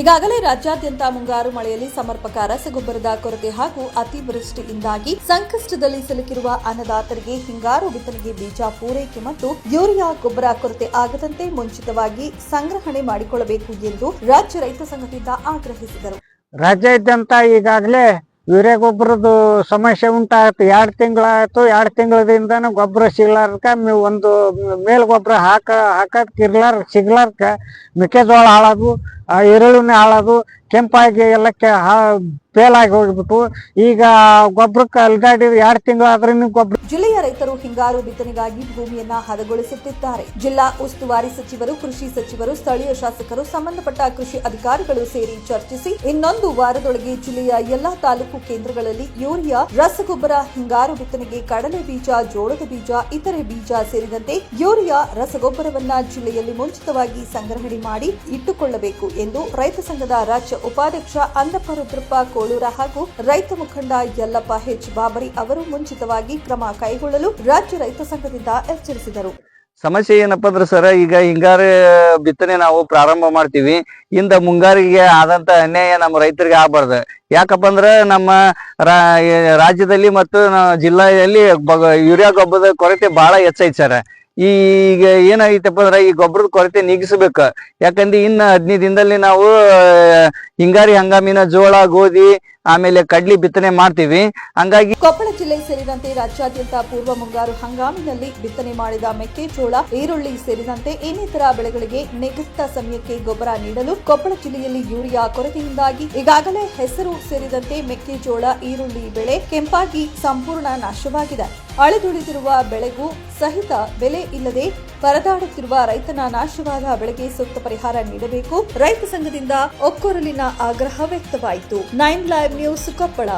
ಈಗಾಗಲೇ ರಾಜ್ಯಾದ್ಯಂತ ಮುಂಗಾರು ಮಳೆಯಲ್ಲಿ ಸಮರ್ಪಕ ರಸಗೊಬ್ಬರದ ಕೊರತೆ ಹಾಗೂ ಅತಿವೃಷ್ಟಿಯಿಂದಾಗಿ ಸಂಕಷ್ಟದಲ್ಲಿ ಸಿಲುಕಿರುವ ಅನ್ನದಾತರಿಗೆ ಹಿಂಗಾರು ಬಿತ್ತನೆಗೆ ಬೀಜ ಪೂರೈಕೆ ಮತ್ತು ಯೂರಿಯಾ ಗೊಬ್ಬರ ಕೊರತೆ ಆಗದಂತೆ ಮುಂಚಿತವಾಗಿ ಸಂಗ್ರಹಣೆ ಮಾಡಿಕೊಳ್ಳಬೇಕು ಎಂದು ರಾಜ್ಯ ರೈತ ಸಂಘದಿಂದ ಆಗ್ರಹಿಸಿದರು. ರಾಜ್ಯಾದ್ಯಂತ ಈಗಾಗಲೇ ಯೂರಿಯಾ ಗೊಬ್ಬರದ್ದು ಸಮಸ್ಯೆ ಉಂಟಾಯ್ತು. ಎರಡು ತಿಂಗಳಾಯ್ತು. ಎರಡು ತಿಂಗಳದಿಂದನೂ ಗೊಬ್ಬರ ಸಿಗ್ಲಾರ್ಕ ಒಂದು ಮೇಲ್ ಗೊಬ್ಬರ ಹಾಕ ಹಾಕಕ್ ಇರ್ಲಾರ ಸಿಗ್ಲಾರ್ಕ ಮೆಕ್ಕೆಜೋಳ ఏ రోజు ఉన్నాయి వాళ్ళకు ಕೆಂಪಾಗಿ ಎಲ್ಲಕ್ಕೆ ಫೇಲಾಗಿ ಹೋಗ್ಬಿಟ್ಟು ಈಗ ಗೊಬ್ಬರಕ್ಕೆ ಅಲ್ಗಾಡಿ ಎರಡು ತಿಂಗಳಾದ್ರೂ ಗೊಬ್ಬರ ಜಿಲ್ಲೆಯ ರೈತರು ಹಿಂಗಾರು ಬಿತ್ತನೆಗಾಗಿ ಭೂಮಿಯನ್ನ ಹದಗೊಳಿಸುತ್ತಿದ್ದಾರೆ. ಜಿಲ್ಲಾ ಉಸ್ತುವಾರಿ ಸಚಿವರು, ಕೃಷಿ ಸಚಿವರು, ಸ್ಥಳೀಯ ಶಾಸಕರು, ಸಂಬಂಧಪಟ್ಟ ಕೃಷಿ ಅಧಿಕಾರಿಗಳು ಸೇರಿ ಚರ್ಚಿಸಿ ಇನ್ನೊಂದು ವಾರದೊಳಗೆ ಜಿಲ್ಲೆಯ ಎಲ್ಲಾ ತಾಲೂಕು ಕೇಂದ್ರಗಳಲ್ಲಿ ಯೂರಿಯಾ, ರಸಗೊಬ್ಬರ, ಹಿಂಗಾರು ಬಿತ್ತನೆಗೆ ಕಡಲೆ ಬೀಜ, ಜೋಳದ ಬೀಜ, ಇತರೆ ಬೀಜ ಸೇರಿದಂತೆ ಯೂರಿಯಾ, ರಸಗೊಬ್ಬರವನ್ನ ಜಿಲ್ಲೆಯಲ್ಲಿ ಮುಂಚಿತವಾಗಿ ಸಂಗ್ರಹಣೆ ಮಾಡಿ ಇಟ್ಟುಕೊಳ್ಳಬೇಕು ಎಂದು ರೈತ ಸಂಘದ ರಾಜ್ಯ ಉಪಾಧ್ಯಕ್ಷ ಅಂದಪ್ಪ ರುದ್ರಪ್ಪ ಕೋಳೂರ ಹಾಗೂ ರೈತ ಮುಖಂಡ ಯಲ್ಲಪ್ಪ ಹೆಚ್ ಬಾಬರಿ ಅವರು ಮುಂಚಿತವಾಗಿ ಕ್ರಮ ಕೈಗೊಳ್ಳಲು ರಾಜ್ಯ ರೈತ ಸಂಘದಿಂದ ಎಚ್ಚರಿಸಿದರು. ಸಮಸ್ಯೆ ಏನಪ್ಪ ಅಂದ್ರೆ ಸರ್, ಈಗ ಹಿಂಗಾರು ಬಿತ್ತನೆ ನಾವು ಪ್ರಾರಂಭ ಮಾಡ್ತೀವಿ. ಇಂದ ಮುಂಗಾರಿಗೆ ಆದಂತ ಅನ್ಯಾಯ ನಮ್ಮ ರೈತರಿಗೆ ಆಗ್ಬಾರ್ದು. ಯಾಕಪ್ಪ ಅಂದ್ರೆ ನಮ್ಮ ರಾಜ್ಯದಲ್ಲಿ ಮತ್ತು ಜಿಲ್ಲೆಯಲ್ಲಿ ಯೂರಿಯಾ ಗೊಬ್ಬರದ ಕೊರತೆ ಬಹಳ ಹೆಚ್ಚೈತೆ ಸರ್. ಈಗ ಏನಾಗೈತಪ್ಪ ಅಂದ್ರೆ ಈ ಗೊಬ್ಬರದ ಕೊರತೆ ನೀಗಿಸ್ಬೇಕು. ಯಾಕಂದ್ರೆ ಇನ್ನ ಹದಿನೈದು ದಿನದಲ್ಲಿ ನಾವು ಹಿಂಗಾರಿ ಹಂಗಾಮಿನ ಜೋಳ, ಗೋಧಿ ಆಮೇಲೆ ಕಡ್ಲಿ ಬಿತ್ತನೆ ಮಾಡ್ತೀವಿ. ಹಂಗಾಗಿ ಕೊಪ್ಪಳ ಜಿಲ್ಲೆ ಸೇರಿದಂತೆ ರಾಜ್ಯಾದ್ಯಂತ ಪೂರ್ವ ಮುಂಗಾರು ಹಂಗಾಮಿನಲ್ಲಿ ಬಿತ್ತನೆ ಮಾಡಿದ ಮೆಕ್ಕೆಜೋಳ, ಈರುಳ್ಳಿ ಸೇರಿದಂತೆ ಇನ್ನಿತರ ಬೆಳೆಗಳಿಗೆ ನಿಗದಿತ ಸಮಯಕ್ಕೆ ಗೊಬ್ಬರ ನೀಡಲು ಕೊಪ್ಪಳ ಜಿಲ್ಲೆಯಲ್ಲಿ ಯೂರಿಯಾ ಕೊರತೆಯಿಂದಾಗಿ ಈಗಾಗಲೇ ಹೆಸರು ಸೇರಿದಂತೆ ಮೆಕ್ಕೆಜೋಳ, ಈರುಳ್ಳಿ ಬೆಳೆ ಕೆಂಪಾಗಿ ಸಂಪೂರ್ಣ ನಾಶವಾಗಿದೆ. ಅಳಿದುಳಿದಿರುವ ಬೆಳೆಗೂ ಸಹಿತ ಬೆಲೆ ಇಲ್ಲದೆ ಪರದಾಡುತ್ತಿರುವ ರೈತನ ನಾಶವಾದ ಬೆಳೆಗೆ ಸೂಕ್ತ ಪರಿಹಾರ ನೀಡಬೇಕು. ರೈತ ಸಂಘದಿಂದ ಒಕ್ಕೊರಲಿನ ಆಗ್ರಹ ವ್ಯಕ್ತವಾಯಿತು. Nine live news Koppal